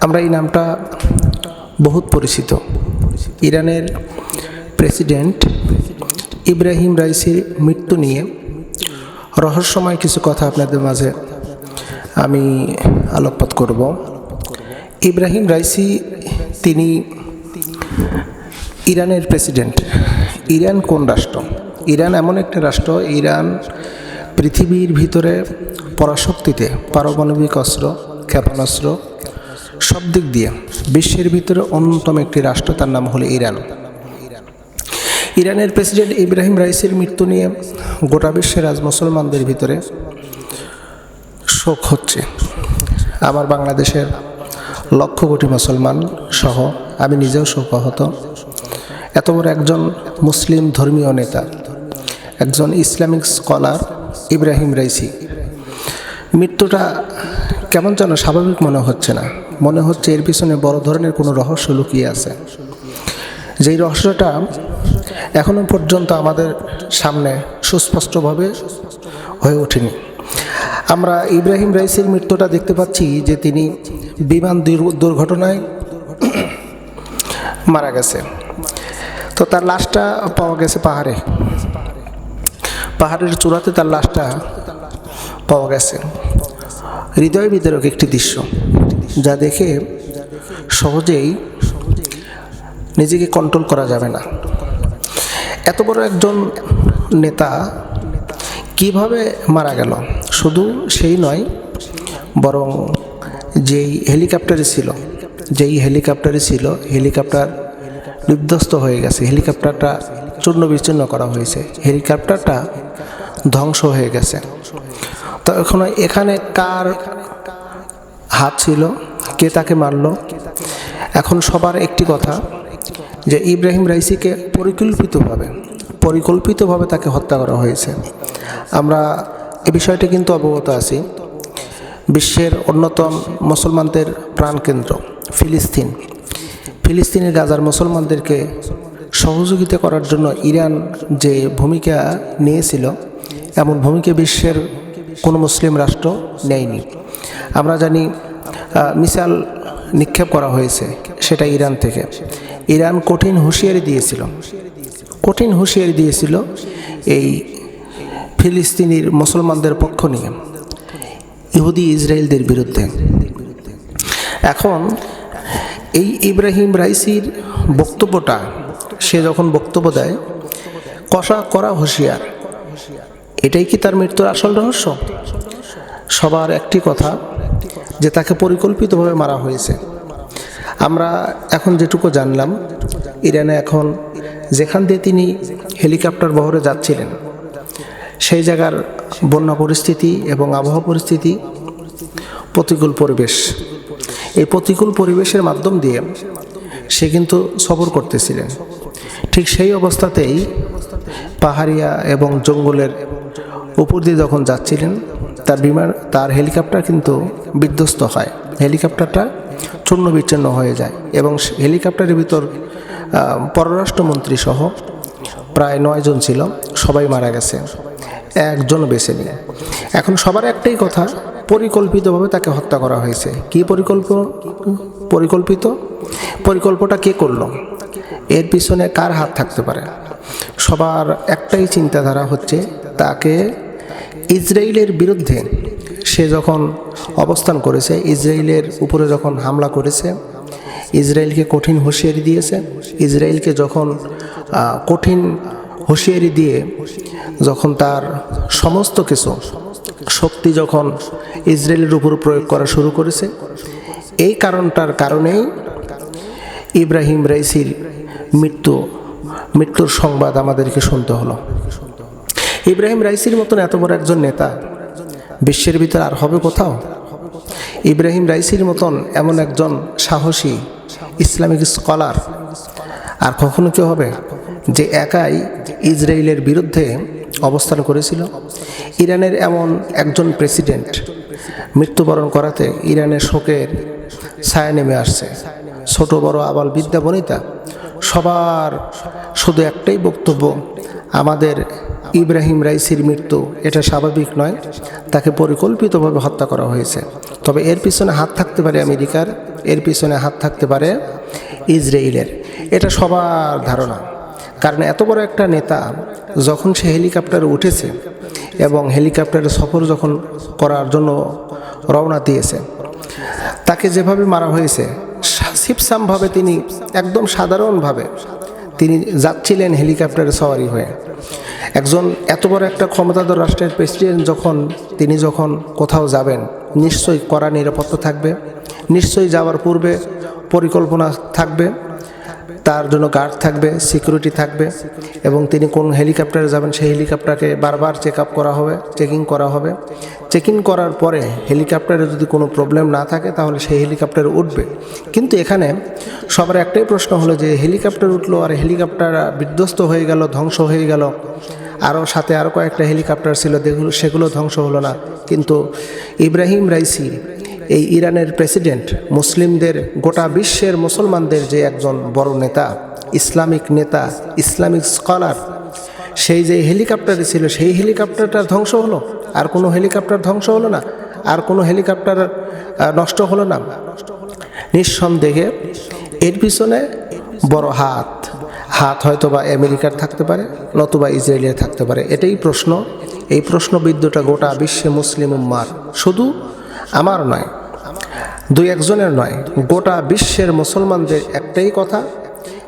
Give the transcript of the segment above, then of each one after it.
আমরা এই নামটা বহুত পরিচিত। ইরানের প্রেসিডেন্ট ইব্রাহিম রাইসির মৃত্যু নিয়ে রহস্যময় কিছু কথা আপনাদের মাঝে আমি আলোকপাত করব। ইব্রাহিম রাইসি তিনি ইরানের প্রেসিডেন্ট। ইরান কোন রাষ্ট্র? ইরান এমন একটা রাষ্ট্র, ইরান পৃথিবীর ভিতরে পরাশক্তিতে পারমাণবিক অস্ত্র, ক্ষেপণাস্ত্র সব দিক দিয়ে বিশ্বের ভিতরে অন্যতম একটি রাষ্ট্র, তার নাম হলো ইরান। ইরানের প্রেসিডেন্ট ইব্রাহিম রাইসির মৃত্যু নিয়ে গোটা বিশ্বের আজ মুসলমানদের ভিতরে শোক হচ্ছে। আমার বাংলাদেশের লক্ষ কোটি মুসলমান সহ আমি নিজেও শোক শোকাহত। এত বড় একজন মুসলিম ধর্মীয় নেতা, একজন ইসলামিক স্কলার ইব্রাহিম রাইসি। মৃত্যুটা কেমন যেন স্বাভাবিক মনে হচ্ছে না। মনে হচ্ছে এর পিছনে বড় ধরনের কোনো রহস্য লুকিয়ে আছে। যেই রহস্যটা এখনও পর্যন্ত আমাদের সামনে সুস্পষ্টভাবে হয়ে ওঠেনি। আমরা ইব্রাহিম রাইসির মৃত্যুটা দেখতে পাচ্ছি যে তিনি বিমান দুর- দুর্ঘটনায় মারা গেছে। তো তার লাশটা পাওয়া গেছে পাহাড়ে। পাহাড়ের চূড়াতে তার লাশটা পাওয়া গেছে। হৃদয় বিদারক একটি দৃশ্য, যা দেখে সহজেই নিজেকে কন্ট্রোল করা যাবে না। এত বড় একজন নেতা কীভাবে মারা গেল? শুধু সেই নয়, বরং যেই হেলিকপ্টারে ছিল, যেই হেলিকপ্টারে ছিল, হেলিকপ্টার বিধ্বস্ত হয়ে গেছে। হেলিকপ্টারটা চূর্ণ বিচ্ছিন্ন করা হয়েছে। হেলিকপ্টারটা ধ্বংস হয়ে গেছে। তো এখন এখানে কার হাত ছিল? কে তাকে মারলো? এখন সবার একটি কথা, যে ইব্রাহিম রাইসিকে পরিকল্পিতভাবে পরিকল্পিতভাবে তাকে হত্যা করা হয়েছে। আমরা এ বিষয়টি কিন্তু অবগত আছি। বিশ্বের অন্যতম মুসলমানদের প্রাণকেন্দ্র, ফিলিস্তিন। ফিলিস্তিনের গাজার মুসলমানদেরকে সহযোগিতা করার জন্য ইরান যে ভূমিকা নিয়েছিল, এমন ভূমিকা বিশ্বের কোনো মুসলিম রাষ্ট্র নেয়নি। আমরা জানি আহ, মিসাইল নিক্ষেপ করা হয়েছে সেটা ইরান থেকে। ইরান কঠিন হুঁশিয়ারি দিয়েছিল। কঠিন হুঁশিয়ারি দিয়েছিল এই ফিলিস্তিনির মুসলমানদের পক্ষ নিয়ে ইহুদি ইসরায়েলদের বিরুদ্ধে। এখন এই ইব্রাহিম রাইসির বক্তব্যটা সে যখন বক্তব্য দেয় কষা করা হুঁশিয়ার। এটাই কি তার মৃত্যুর আসল রহস্য? সবার একটি কথা, যে তাকে পরিকল্পিতভাবে মারা হয়েছে। আমরা এখন যেটুকু জানলাম, ইরানে এখন যেখান দিয়ে তিনি হেলিকপ্টার বহরে যাচ্ছিলেন, সেই জায়গার বন্যা পরিস্থিতি এবং আবহাওয়া পরিস্থিতি প্রতিকূল পরিবেশ। এই প্রতিকূল পরিবেশের মাধ্যম দিয়ে সে কিন্তু সফর করতেছিলেন। ঠিক সেই অবস্থাতেই পাহাড়িয়া এবং জঙ্গলের উপর দিয়ে যখন যাচ্ছিলেন, তার বিমান, তার হেলিকপ্টার কিন্তু বিধ্বস্ত হয়। হেলিকপ্টারটা চূর্ণ বিচ্ছিন্ন হয়ে যায় এবং হেলিকপ্টারের ভিতর পররাষ্ট্রমন্ত্রী সহ প্রায় নয়জন ছিল, সবাই মারা গেছে। একজন বেছে নিয়ে এখন সবার একটাই কথা, পরিকল্পিতভাবে তাকে হত্যা করা হয়েছে। কি পরিকল্প, পরিকল্পিত? পরিকল্পটা কে করল? এর পিছনে কার হাত থাকতে পারে? সবার একটাই চিন্তাধারা হচ্ছে, তাকে ইসরায়েলের বিরুদ্ধে সে যখন অবস্থান করেছে, ইসরায়েলের উপরে যখন হামলা করেছে, ইসরায়েলকে কঠিন হুঁশিয়ারি দিয়েছে, ইসরায়েলকে যখন কঠিন হুঁশিয়ারি দিয়ে যখন তার সমস্ত কিছু, শক্তি যখন ইসরায়েলের উপর প্রয়োগ করা শুরু করেছে, এই কারণটার কারণেই ইব্রাহিম রাইসির মৃত্যু, মৃত্যুর সংবাদ আমাদেরকে শুনতে হলো। ইব্রাহিম রাইসির মতন এত বড় একজন নেতা, বিশ্বের ভিতরে আর হবে কোথাও? ইব্রাহিম রাইসির মতন এমন একজন সাহসী ইসলামিক স্কলার আর কখনো কেউ হবে যে একাই ইসরায়েলের বিরুদ্ধে অবস্থান করেছিল? ইরানের এমন একজন প্রেসিডেন্ট মৃত্যুবরণ করাতে ইরানের শোকের ছায়া নেমে আসছে। ছোট বড় আবাল বিদ্যা বনিতা, সবার শুধু একটাই বক্তব্য আমাদের ইব্রাহিম রাইসির মৃত্যু, এটা স্বাভাবিক নয়। তাকে পরিকল্পিতভাবে হত্যা করা হয়েছে। তবে এর পিছনে হাত থাকতে পারে আমেরিকার, এর পিছনে হাত থাকতে পারে ইসরায়েলের। এটা সবার ধারণা। কারণ এত বড় একটা নেতা যখন সে হেলিকপ্টারে উঠেছে এবং হেলিকপ্টারে সফর যখন করার জন্য রওনা দিয়েছে, তাকে যেভাবে মারা হয়েছে সিপসামভাবে তিনি একদম সাধারণভাবে তিনি যাচ্ছিলেন হেলিকপ্টারে সওয়ারি হয়ে। একজন এত বড় একটা ক্ষমতাধর রাষ্ট্রের প্রেসিডেন্ট যখন, তিনি যখন কোথাও যাবেন, নিশ্চয়ই কড়া নিরাপত্তা থাকবে, নিশ্চয়ই যাওয়ার পূর্বে পরিকল্পনা থাকবে। তার জন্য গার্ড থাকবে, সিকিউরিটি থাকবে এবং তিনি কোন হেলিকপ্টারে যাবেন সেই হেলিকপ্টারকে বারবার চেক আপ করা হবে, চেকিং করা হবে। চেকিং করার পরে হেলিকপ্টারে যদি কোনো প্রবলেম না থাকে তাহলে সেই হেলিকপ্টারে উঠবে। কিন্তু এখানে সবার একটাই প্রশ্ন হলো যে হেলিকপ্টার উঠল আর হেলিকপ্টার বিধ্বস্ত হয়ে গেল, ধ্বংস হয়ে গেল। আরও সাথে আরও কয়েকটা হেলিকপ্টার ছিল সেগুলো ধ্বংস হলো না। কিন্তু ইব্রাহিম রাইসি এই ইরানের প্রেসিডেন্ট মুসলিমদের গোটা বিশ্বের মুসলমানদের যে একজন বড় নেতা ইসলামিক নেতা ইসলামিক স্কলার সেই যে হেলিকপ্টারে ছিল সেই হেলিকপ্টারটা ধ্বংস হলো। আর কোনো হেলিকপ্টার ধ্বংস হলো না। আর কোনো হেলিকপ্টার নষ্ট হলো না। নিঃসন্দেহে এর পিছনে বড় হাত। হাত হয়তো বা আমেরিকার থাকতে পারে নতুবা ইসরায়েলের থাকতে পারে। এটাই প্রশ্ন। এই প্রশ্নবিদ্যটা গোটা বিশ্বে মুসলিম উম্মার। শুধু আমার নয়, দুই একজনের নয়, গোটা বিশ্বের মুসলমানদের একটাই কথা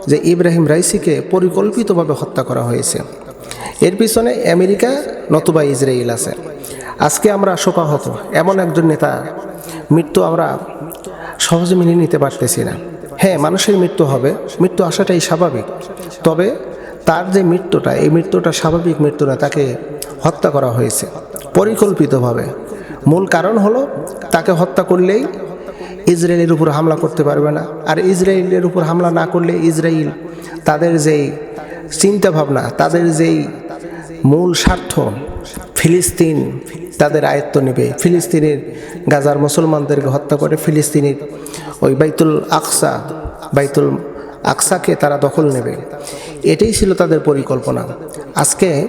যে ইব্রাহিম রাইসিকে পরিকল্পিতভাবে হত্যা করা হয়েছে। এর পিছনে আমেরিকা নতুবা ইসরায়েল আছে। আজকে আমরা শোকাহত, এমন একজন নেতা, মৃত্যু আমরা সহজে মেনে নিতে পারতেছি না। হ্যাঁ মানুষের মৃত্যু হবে, মৃত্যু আসাটাই স্বাভাবিক। তবে তার যে মৃত্যুটা, এই মৃত্যুটা স্বাভাবিক মৃত্যু না, তাকে হত্যা করা হয়েছে, পরিকল্পিতভাবে। মূল কারণ হলো তাকে হত্যা করলেই ইসরায়েলের উপর হামলা করতে পারবে না। আর ইসরায়েলের উপর হামলা না করলে ইসরায়েল তাদের যেই চিন্তা ভাবনা তাদের যেই মূল স্বার্থ, ফিলিস্তিন তাদের আয়ত্ত নেবে। ফিলিস্তিনের গাজার মুসলমানদেরকে হত্যা করে ফিলিস্তিনের ওই বাইতুল আকসা, বাইতুল আকসাকে তারা দখল নেবে। এটাই ছিল তাদের পরিকল্পনা। আজকে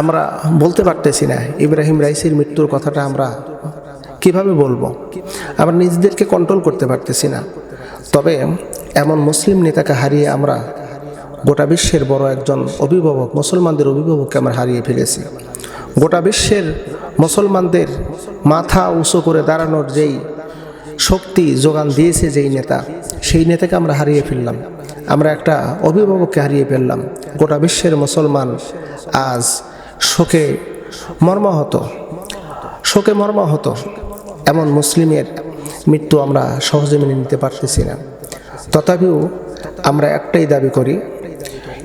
আমরা বলতে পারতেছি না, ইব্রাহিম রাইসির মৃত্যুর কথাটা আমরা কীভাবে বলব? আমরা নিজেদেরকে কন্ট্রোল করতে পারতেছি না। তবে এমন মুসলিম নেতাকে হারিয়ে আমরা গোটা বিশ্বের বড় একজন অভিভাবক, মুসলমানদের অভিভাবককে আমরা হারিয়ে ফেলেছি। গোটা বিশ্বের মুসলমানদের মাথা উঁচু করে দাঁড়ানোর যেই শক্তি যোগান দিয়েছে যেই নেতা, সেই নেতাকে আমরা হারিয়ে ফেললাম। আমরা একটা অভিভাবককে হারিয়ে ফেললাম। গোটা বিশ্বের মুসলমান আজ শোকে মর্মাহত শোকে মর্মাহত এমন মুসলিমের মৃত্যু আমরা সহজে মেনে নিতে পারতেছি না। তথাপিও আমরা একটাই দাবি করি,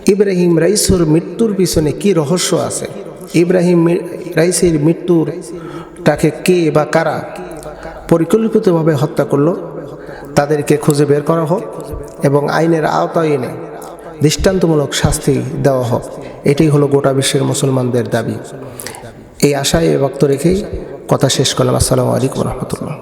ইব্রাহিম রাইসুর মৃত্যুর পিছনে কি রহস্য আছে? ইব্রাহিম রাইসের মৃত্যুর তাকে কে বা কারা পরিকল্পিতভাবে হত্যা করল? তাদেরকে খুঁজে বের করা হোক এবং আইনের আওতায় এনে দৃষ্টান্তমূলক শাস্তি দেওয়া হোক, এটাই হলো গোটা বিশ্বের মুসলমানদের দাবি। এই আশায় বক্ত রেখেই কথা শেষ করলাম। আসসালামু আলাইকুম রহমতুল্লাহ।